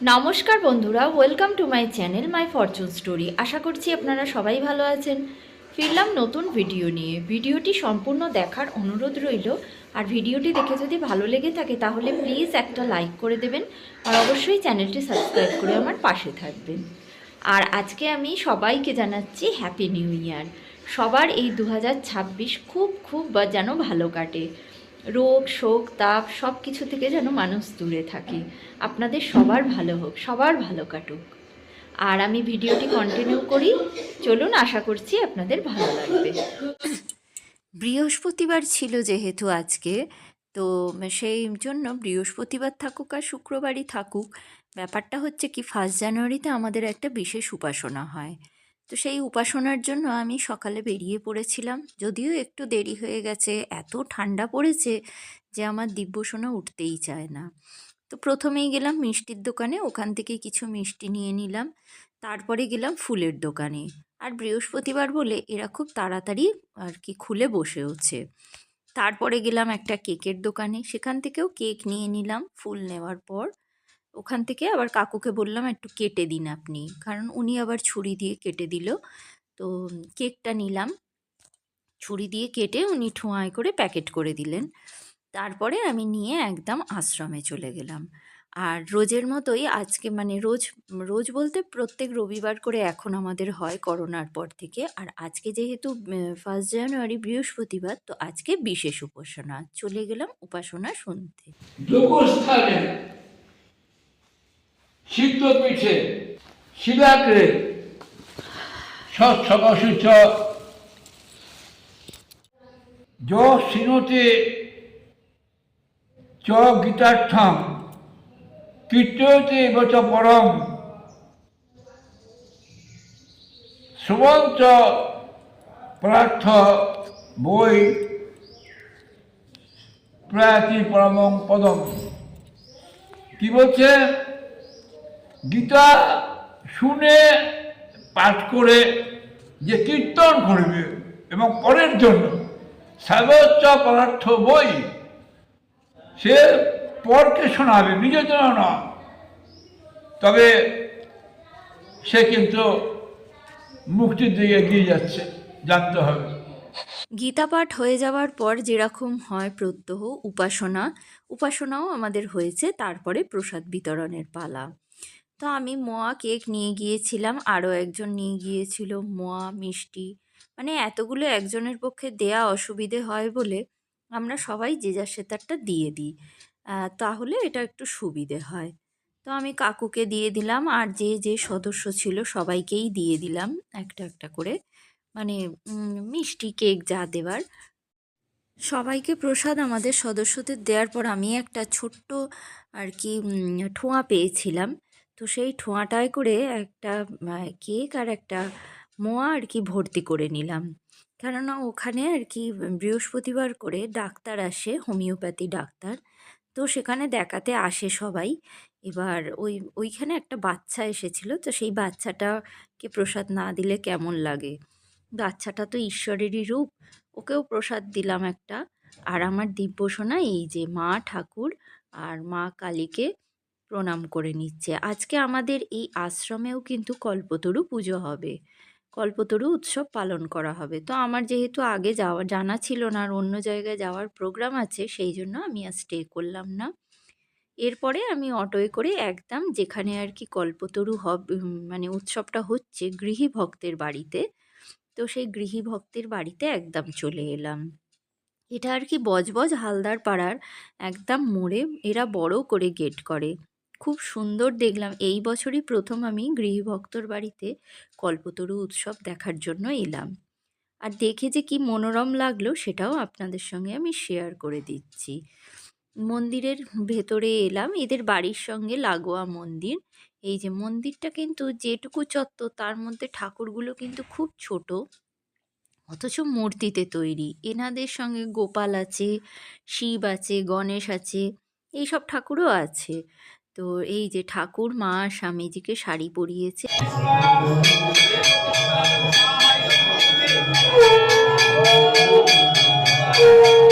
নমস্কার বন্ধুরা welcome to my channel my fortune story আশা করছি আপনারা সবাই ভালো আছেন। ফিরলাম নতুন ভিডিও নিয়ে। ভিডিওটি সম্পূর্ণ দেখার অনুরোধ রইল। আর ভিডিওটি দেখে যদি ভালো লেগে থাকে, তাহলে প্লিজ একটা লাইক করে দেবেন। আর অবশ্যই চ্যানেলটি সাবস্ক্রাইব করে আমার পাশে থাকবেন। আর আজকে আমি সবাইকে জানাচ্ছি হ্যাপি নিউ ইয়ার সবার এই দু হাজার ছাব্বিশ খুব খুব যেন ভালো কাটে। রোগ, শোক, তাপ সব কিছু থেকে যেন মানুষ দূরে থাকে। আপনাদের সবার ভালো হোক, সবার ভালো কাটুক। আর আমি ভিডিওটি কন্টিনিউ করি। চলুন, আশা করছি আপনাদের ভালো লাগবে। বৃহস্পতিবার ছিল যেহেতু আজকে, তো সেই জন্য বৃহস্পতিবার থাকুক আর শুক্রবারই থাকুক, ব্যাপারটা হচ্ছে কি ফার্স্ট জানুয়ারিতে আমাদের একটা বিশেষ উপাসনা হয়। তো সেই উপাসনার জন্য আমি সকালে বেরিয়ে পড়েছিলাম। যদিও একটু দেরি হয়ে গেছে, এত ঠান্ডা পড়েছে যে আমার দিব্যসোনা উঠতেই চায় না। তো প্রথমেই গেলাম মিষ্টির দোকানে, ওখান থেকে কিছু মিষ্টি নিয়ে নিলাম। তারপরে গেলাম ফুলের দোকানে। আর বৃহস্পতিবার বলে এরা খুব তাড়াতাড়ি আর কি খুলে বসেওছে। তারপরে গেলাম একটা কেকের দোকানে, সেখান থেকেও কেক নিয়ে নিলাম ফুল নেওয়ার পর। ওখান থেকে আবার কাকুকে বললাম, একটু কেটে দিন আপনি। কারণ উনি আবার ছুরি দিয়ে কেটে দিল। তো কেকটা নিলাম। ছুরি দিয়ে কেটে উনি ঠোঁয়ায় করে প্যাকেট করে দিলেন। তারপরে আমি নিয়ে একদম আশ্রমে চলে গেলাম। আর রোজের মতোই আজকে মানে রোজ রোজ বলতে প্রত্যেক রবিবার করে এখন আমাদের হয় করোনার পর থেকে। আর আজকে যেহেতু ফার্স্ট জানুয়ারি বৃহস্পতিবার, তো আজকে বিশেষ উপাসনা। চলে গেলাম উপাসনা শুনতে। লোকস্থানে সিদ্ধপীঠে শিলাগ্রে সৎসকাশুচ য সিনতে চ গীতার্থম, কীর্তয়তে বচ পরম। শ্রবঞ্চ প্রার্থ বই প্রয়াতি পরমং পদম। কি বলছে? গীতা শুনে, পাঠ করে যে কীর্তন করবে এবং পরের জন্য সর্বোচ্চ পদার্থ বই, সে পরকে শোনাবে, নিজের জন্য না তবে সে কিন্তু মুক্তির দিকে এগিয়ে যাচ্ছে, জানতে হবে। গীতা পাঠ হয়ে যাওয়ার পর যেরকম হয় প্রত্যহ, উপাসনা, উপাসনাও আমাদের হয়েছে, তারপরে প্রসাদ বিতরণের পালা। তো আমি মোয়া কেক নিয়ে গিয়েছিলাম, আরও একজন নিয়ে গিয়েছিল মোয়া, মিষ্টি। মানে এতগুলো একজনের পক্ষে দেয়া অসুবিধে হয় বলে আমরা সবাই যে যার সেতারটা দিয়ে দিই। তাহলে এটা একটু সুবিধে হয়। তো আমি কাকুকে দিয়ে দিলাম আর যে যে সদস্য ছিল সবাইকেই দিয়ে দিলাম একটা একটা করে। মানে মিষ্টি কেক যা দেওয়ার সবাইকে প্রসাদ আমাদের সদস্যদের দেওয়ার পর আমি একটা ছোট্ট আর কি ঠোঁয়া পেয়েছিলাম। তো সেই ঠোঁয়াটায় করে একটা কেক আর একটা মোয়া আর কি ভর্তি করে নিলাম। কেননা ওখানে আর কি বৃহস্পতিবার করে ডাক্তার আসে, হোমিওপ্যাথি ডাক্তার। তো সেখানে দেখাতে আসে সবাই। এবার ওই, ওইখানে একটা বাচ্চা এসেছিল, তো সেই বাচ্চাটাকে প্রসাদ না দিলে কেমন লাগে? বাচ্চাটা তো ঈশ্বরেরই রূপ, ওকেও প্রসাদ দিলাম একটা। আর আমার দিব্যসোনা এই যে মা ঠাকুর আর মা কালীকে প্রণাম করে নিচ্ছে। আজকে আমাদের এই আশ্রমেও কিন্তু কল্পতরু পুজো হবে। কল্পতরু উৎসব পালন করা হবে। তো আমার যেহেতু আগে যাওয়া, জানা ছিল না আর অন্য জায়গায় যাওয়ার প্রোগ্রাম আছে, সেই জন্য আমি আর স্টে করলাম না। এরপরে আমি অটোয় করে একদম যেখানে আর কি কল্পতরু হবে মানে উৎসবটা হচ্ছে গৃহী ভক্তের বাড়িতে, তো সেই গৃহী ভক্তের বাড়িতে একদম চলে এলাম। এটা আর কি বজবজ হালদার পাড়ার একদম মোড়ে এরা বড় করে গেট করে। খুব সুন্দর দেখলাম। এই বছরই প্রথম আমি গৃহভক্তর বাড়িতে কল্পতরু উৎসব দেখার জন্য এলাম। আর দেখে যে কি মনোরম লাগল সেটাও আপনাদের সঙ্গে আমি শেয়ার করে দিচ্ছি। মন্দিরের ভেতরে এলাম। এদের বাড়ির সঙ্গে লাগোয়া মন্দির। এই যে মন্দিরটা কিন্তু যেটুকু চত্বর, তার মধ্যে ঠাকুরগুলো কিন্তু খুব ছোট। অথচ মূর্তিতে তৈরি। এনাদের সঙ্গে গোপাল আছে, শিব আছে, গণেশ আছে, এইসব ঠাকুরও আছে। তো এই যে ঠাকুর মা স্বামীজিকে শাড়ি পরিয়েছে। এরপরে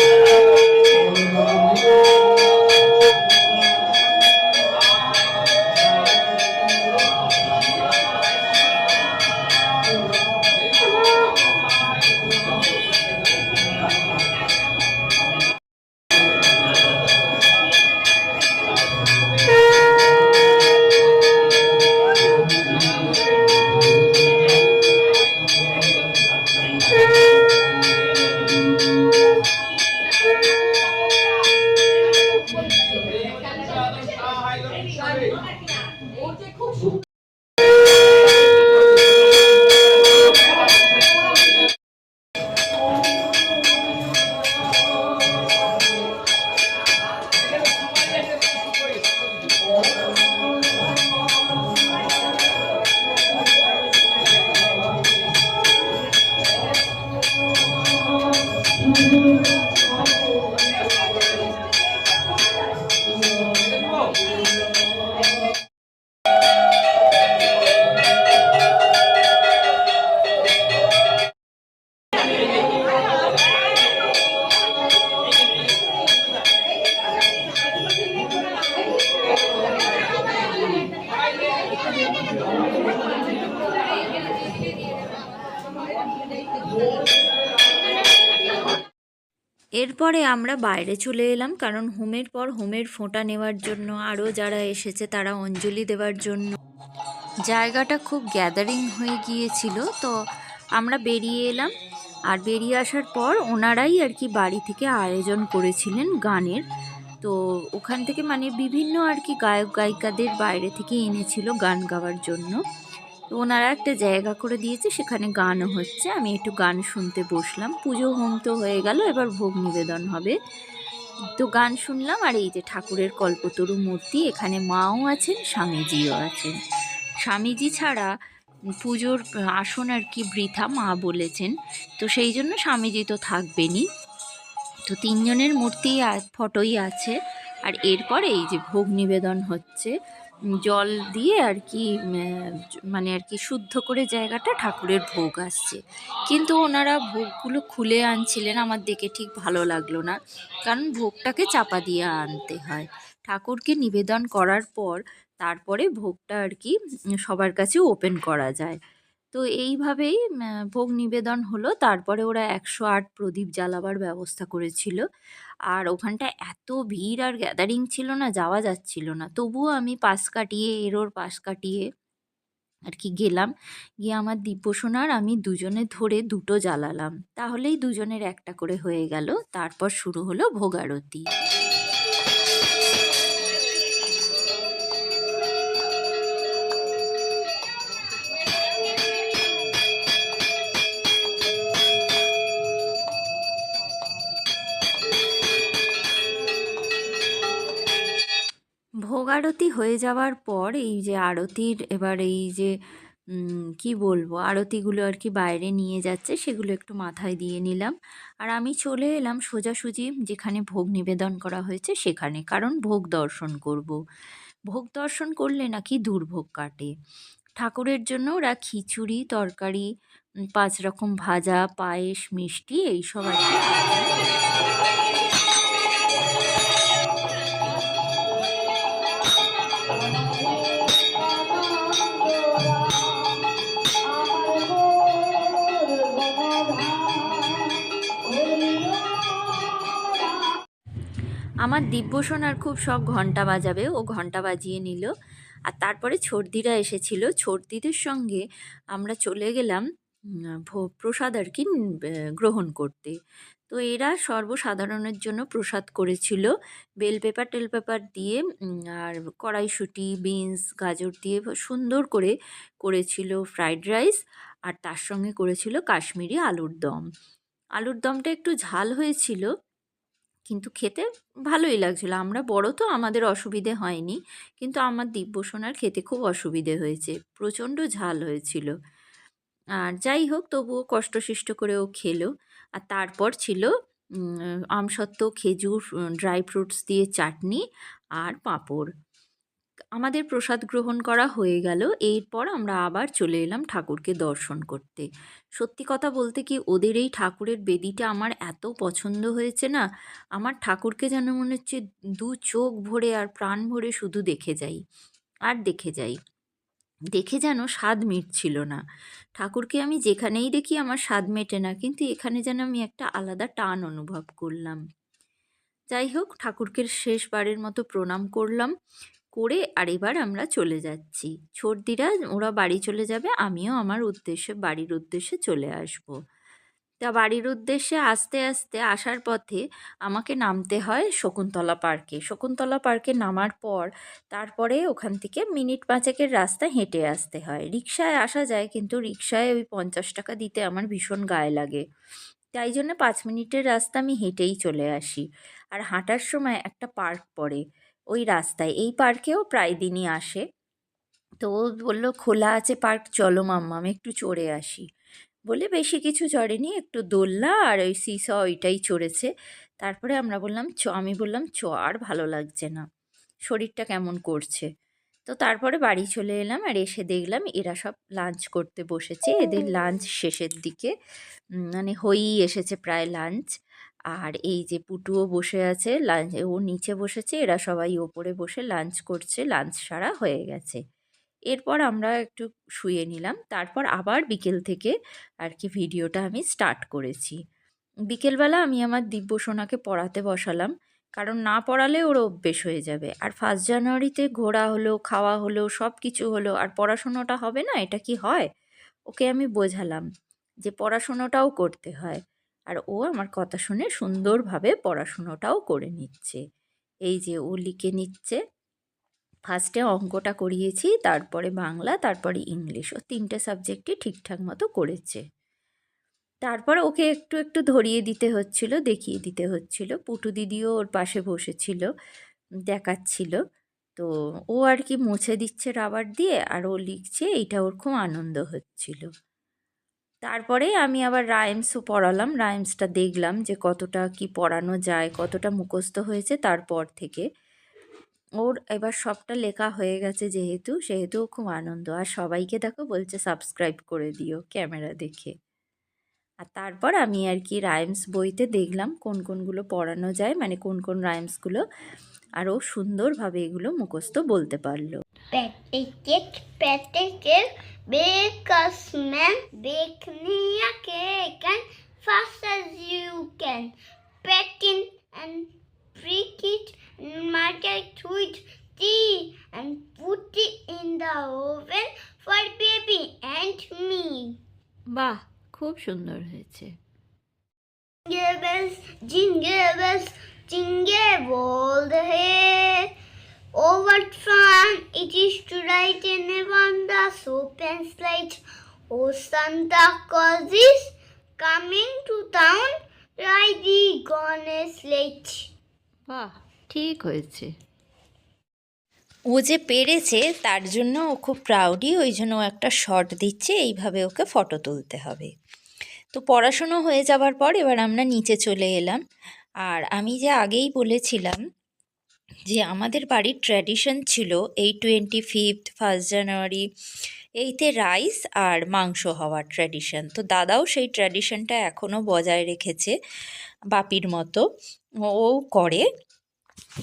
আমরা বাইরে চলে এলাম, কারণ হোমের পর হোমের ফোঁটা নেওয়ার জন্য, আরও যারা এসেছে তারা অঞ্জলি দেওয়ার জন্য। জায়গাটা খুব গ্যাদারিং হয়ে গিয়েছিল, তো আমরা বেরিয়ে এলাম। আর বেরিয়ে আসার পর ওনারাই আর কি বাড়ি থেকে আয়োজন করেছিলেন গানের। তো ওখান থেকে মানে বিভিন্ন আর কি গায়ক গায়িকাদের বাইরে থেকে এনেছিল গান গাওয়ার জন্য। তো ওনারা একটা জায়গা করে দিয়েছে, সেখানে গানও হচ্ছে। আমি একটু গান শুনতে বসলাম। পুজো হোম তো হয়ে গেল, এবার ভোগ নিবেদন হবে। তো গান শুনলাম, আর এই যে ঠাকুরের কল্পতরু মূর্তি, এখানে মাও আছেন, স্বামীজিও আছেন। স্বামীজি ছাড়া পুজোর আসন আর কি বৃথা, মা বলেছেন। তো সেই জন্য স্বামীজি তো থাকবেনই। তো তিনজনের মূর্তি ফটোই আছে। আর এরপরে এই যে ভোগ নিবেদন হচ্ছে জল দিয়ে আর কি মানে আর কি শুদ্ধ করে জায়গাটা ঠাকুরের ভোগ আসছে। কিন্তু ওনারা ভোগগুলো খুলে আনছিলেন, আমার দেখে ঠিক ভালো লাগল না। কারণ ভোগটাকে চাপা দিয়ে আনতে হয়। ঠাকুরকে নিবেদন করার পর তারপরে ভোগটা আর কি সবার কাছে ওপেন করা যায়। তো এইভাবেই ভোগ নিবেদন হলো। তারপরে ওরা একশো আট প্রদীপ জ্বালাবার ব্যবস্থা করেছিল। আর ওখানটা এত ভিড় আর গ্যাদারিং ছিল না, যাওয়া যাচ্ছিল না। তবুও আমি পাশ কাটিয়ে, এরোর পাশ কাটিয়ে আর কি গেলাম। গিয়ে আমার দিব্যসোনার আমি দুজনে ধরে দুটো জ্বালালাম। তাহলেই দুজনের একটা করে হয়ে গেল। তারপর শুরু হলো ভোগারতি। আরতি হয়ে যাওয়ার পর এই যে আরতির এবার এই যে কি বলব, আরতিগুলো আর কি বাইরে নিয়ে যাচ্ছে, সেগুলো একটু মাথায় দিয়ে নিলাম। আর আমি চলে এলাম সোজাসুজি যেখানে ভোগ নিবেদন করা হয়েছে, সেখানে। কারণ ভোগ দর্শন করব। ভোগ দর্শন করলে নাকি দুর্ভোগ কাটে। ঠাকুরের জন্য ওরা খিচুড়ি, তরকারি পাঁচ রকম ভাজা, পায়েস, মিষ্টি, এইসব আর কি। আমার দিব্য দিব্যসোনার খুব শখ ঘণ্টা বাজাবে, ও ঘণ্টা বাজিয়ে নিল। আর তারপরে ছর্দিরা এসেছিল। ছর্দিদের সঙ্গে আমরা চলে গেলাম প্রসাদ আর কি গ্রহণ করতে। তো এরা সর্বসাধারণের জন্য প্রসাদ করেছিল। বেল পেপার টেল পেপার দিয়ে আর কড়াইশুঁটি, বিনস, গাজর দিয়ে সুন্দর করে করেছিল ফ্রাইড রাইস। আর তার সঙ্গে করেছিল কাশ্মীরি আলুর দম। আলুর দমটা একটু ঝাল হয়েছিল কিন্তু খেতে ভালোই লাগছিল। আমরা বড় তো, আমাদের অসুবিধে হয়নি। কিন্তু আমার দিব্য সোনার খেতে খুব অসুবিধে হয়েছে, প্রচণ্ড ঝাল হয়েছিল। আর যাই হোক, তবুও কষ্টসিষ্ট করে ও খেলো। আর তারপর ছিল আমসত্ত্ব, খেজুর, ড্রাই ফ্রুটস দিয়ে চাটনি আর পাঁপড়। আমাদের প্রসাদ গ্রহণ করা হয়ে গেল। এরপর আমরা আবার চলে এলাম ঠাকুরকে দর্শন করতে। সত্যি কথা বলতে কি, ওদের এই ঠাকুরের বেদিটা আমার এত পছন্দ হয়েছে না, আমার ঠাকুরকে যেন মনে হচ্ছে দু চোখ ভরে আর প্রাণ ভরে শুধু দেখে যাই, আর দেখে যাই। দেখে যেন স্বাদ মিটছিল না। ঠাকুরকে আমি যেখানেই দেখি আমার স্বাদ মেটে না, কিন্তু এখানে যেন আমি একটা আলাদা টান অনুভব করলাম। যাই হোক, ঠাকুরকে শেষবারের মতো প্রণাম করলাম। করে আর এবার আমরা চলে যাচ্ছি। ছর্দিরা ওরা বাড়ি চলে যাবে, আমিও আমার উদ্দেশ্যে, বাড়ির উদ্দেশ্যে চলে আসব। তা বাড়ির উদ্দেশ্যে আস্তে আস্তে আসার পথে আমাকে নামতে হয় শকুন্তলা পার্কে। শকুন্তলা পার্কে নামার পর তারপরে ওখান থেকে মিনিট পাঁচেকের রাস্তা হেঁটে আসতে হয়। রিক্সায় আসা যায়, কিন্তু রিক্সায় ওই পঞ্চাশ টাকা দিতে আমার ভীষণ গায়ে লাগে। তাই জন্য পাঁচ মিনিটের রাস্তা আমি হেঁটেই চলে আসি। আর হাঁটার সময় একটা পার্ক পড়ে। ওই রাস্তায়। এই পার্কেও প্রায় দিনই আসে। তো ও বলল, খোলা আছে পার্ক, চলো মাম্মা, আমি একটু চড়ে আসি। বলে বেশি কিছু চড়েনি, একটু দোলনা আর ওই সিস ওইটাই চড়েছে। তারপরে আমরা বললাম, চ, আমি বললাম, চ, আর ভালো লাগছে না। শরীরটা কেমন করছে? তো তারপরে বাড়ি চলে এলাম আর এসে দেখলাম, এরা সব লাঞ্চ করতে বসেছে। এদের লাঞ্চ শেষের দিকে মানে হয়েই এসেছে প্রায় লাঞ্চ। আর এই যে পুটুও বসে আছে, লাঞ্চ, ও নিচে বসেছে, এরা সবাই ওপরে বসে লাঞ্চ করছে, লাঞ্চ সারা হয়ে গেছে। এরপর আমরা একটু শুয়ে নিলাম, তারপর আবার বিকেল থেকে আর কি ভিডিওটা আমি স্টার্ট করেছি। বিকেলবেলা আমি আমার দিব্য সোনাকে পড়াতে বসালাম, কারণ না পড়ালে ওর অভ্যেস হয়ে যাবে। আর ফার্স্ট জানুয়ারিতে ঘোরা হলো, খাওয়া হলো সব কিছু হলো, আর পড়াশুনোটা হবে না? এটা কি হয়? ওকে আমি বোঝালাম যে পড়াশুনোটাও করতে হয়। আর ও আমার কথা শুনে সুন্দরভাবে পড়াশুনোটাও করে নিচ্ছে। এই যে ও লিখে নিচ্ছে ফার্স্টে অঙ্কটা করিয়েছি, তারপরে বাংলা, তারপরে ইংলিশ, ও তিনটে সাবজেক্টই ঠিকঠাক মতো করেছে। তারপর ওকে একটু একটু ধরিয়ে দিতে হচ্ছিল, দেখিয়ে দিতে হচ্ছিল। পুটু দিদিও ওর পাশে বসেছিল, দেখাচ্ছিল। তো ও আর কি মুছে দিচ্ছে রাবার দিয়ে, আর ও লিখছে, এইটা ওর খুব আনন্দ হচ্ছিল। তারপরে আমি আবার রাইমসও পড়ালাম, রাইমসটা দেখলাম যে কতটা কি পড়ানো যায়, কতটা মুখস্থ হয়েছে তারপর থেকে। ওর এবার সবটা লেখা হয়ে গেছে যেহেতু, সেহেতু খুব আনন্দ। আর সবাইকে দেখো বলছে সাবস্ক্রাইব করে দিও ক্যামেরা দেখে। আর তারপর আমি আর কি রাইমস বইতে দেখলাম কোন কোনগুলো পড়ানো যায় মানে কোন কোন রাইমসগুলো। আর ও সুন্দরভাবে এগুলো মুখস্থ বলতে পারল। bake a man, bake me a cake and fast as you can. Peck it and prick it and make it with tea and put it in the oven for baby and me. বাহ খুব সুন্দর হয়েছে soap and slide. Oh, Santa Claus is coming to town. Ride the gone slate. বাহ ঠিক হয়েছে ও যে পেরেছে তার জন্য ও খুব প্রাউডই ওই জন্য ও একটা শট দিচ্ছে এইভাবে ওকে ফটো তুলতে হবে তো পড়াশুনো হয়ে যাবার পর এবার আমরা নিচে চলে এলাম আর আমি যে আগেই বলেছিলাম যে আমাদের বাড়ির ট্র্যাডিশন ছিল এই টোয়েন্টি ফিফথ ফার্স্ট জানুয়ারি এইতে রাইস আর মাংস হওয়ার ট্র্যাডিশন তো দাদাও সেই ট্র্যাডিশনটা এখনও বজায় রেখেছে বাপির মতো। ও করে।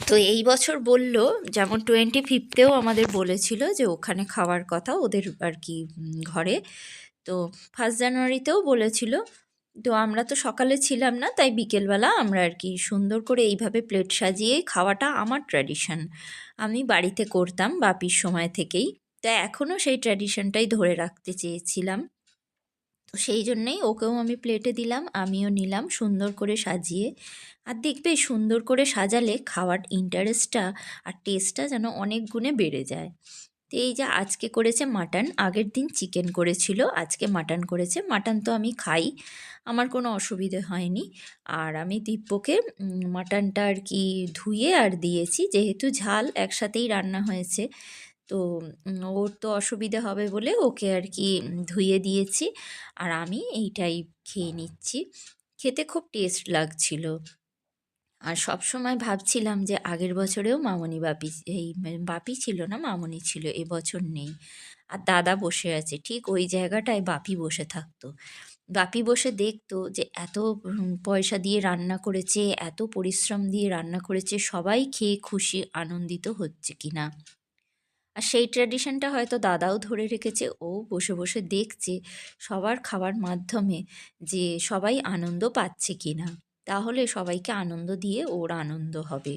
তো এই বছর বলল, যেমন টোয়েন্টি ফিফথেও আমাদের বলেছিল যে ওখানে খাওয়ার কথা ওদের আর কি ঘরে। তো ফার্স্ট জানুয়ারিতেও বলেছিল তো আমরা তো সকালে ছিলাম না, তাই বিকেলবেলা আমরা আর কি সুন্দর করে এইভাবে প্লেট সাজিয়ে খাওয়াটা আমার ট্র্যাডিশন। আমি বাড়িতে করতাম বাপির সময় থেকেই। তো এখনও সেই ট্র্যাডিশনটাই ধরে রাখতে চেয়েছিলাম। তো সেই জন্যেই ওকেও আমি প্লেটে দিলাম, আমিও নিলাম সুন্দর করে সাজিয়ে। আর দেখবে সুন্দর করে সাজালে খাওয়ার ইন্টারেস্টটা আর টেস্টটা যেন অনেক গুণে বেড়ে যায়। তো এই যে আজকে করেছে মাটন, আগের দিন চিকেন করেছিল, আজকে মাটন করেছে। মাটন তো আমি খাই, আমার কোনো অসুবিধে হয়নি। আর আমি দিব্যকে মাটনটা আর কি ধুয়ে আর দিয়েছি, যেহেতু ঝাল একসাথেই রান্না হয়েছে। তো ওর তো অসুবিধে হবে বলে ওকে আর কি ধুয়ে দিয়েছি। আর আমি এইটাই খেয়ে নিচ্ছি। খেতে খুব টেস্ট লাগছিল। আর সব সময় ভাবছিলাম যে আগের বছরেও মামনি বাপি, এই বাপি ছিল না, মামনি ছিল এবছর নেই। আর দাদা বসে আছে, ঠিক ওই জায়গাটায় বাপি বসে থাকতো। বাপি বসে দেখতো যে এত পয়সা দিয়ে রান্না করেছে, এত পরিশ্রম দিয়ে রান্না করেছে, সবাই খেয়ে খুশি, আনন্দিত হচ্ছে কি না? আর সেই ট্র্যাডিশনটা হয়তো দাদাও ধরে রেখেছে, ও বসে বসে দেখছে সবার খাওয়ার মাধ্যমে যে সবাই আনন্দ পাচ্ছে কি না। তাহলে সবাইকে আনন্দ দিয়ে ওর আনন্দ হবে।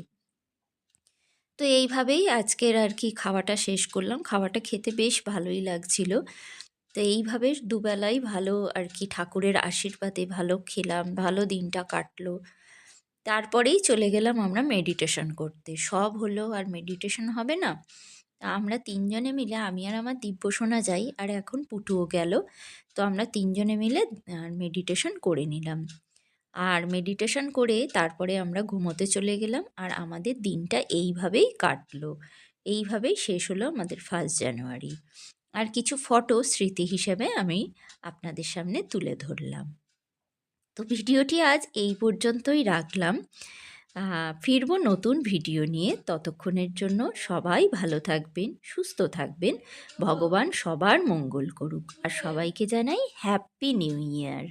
তো এইভাবেই আজকের আর কি খাওয়াটা শেষ করলাম। খাওয়াটা খেতে বেশ ভালোই লাগছিল। তো এইভাবে দুবেলাই ভালো আর কি ঠাকুরের আশীর্বাদে ভালো খেলাম, ভালো দিনটা কাটলো। তারপরেই চলে গেলাম আমরা মেডিটেশন করতে। সব হলো আর মেডিটেশন হবে না। আমরা তিনজনে মিলে, আমি আর আমার দিব্যসোনা যাই, আর এখন পুটুও গেল। তো আমরা তিনজনে মিলে মেডিটেশন করে নিলাম। আর মেডিটেশন করে তারপরে আমরা ঘুমোতে চলে গেলাম আর আমাদের দিনটা এইভাবেই কাটলো। এইভাবেই শেষ হলো আমাদের ফার্স্ট জানুয়ারি আর কিছু ফটো স্মৃতি হিসেবে আমি আপনাদের সামনে তুলে ধরলাম। তো ভিডিওটি আজ এই পর্যন্তই রাখলাম। ফিরব নতুন ভিডিও নিয়ে। ততক্ষণের জন্য সবাই ভালো থাকবেন, সুস্থ থাকবেন। ভগবান সবার মঙ্গল করুক। আর সবাইকে জানাই হ্যাপি নিউ ইয়ার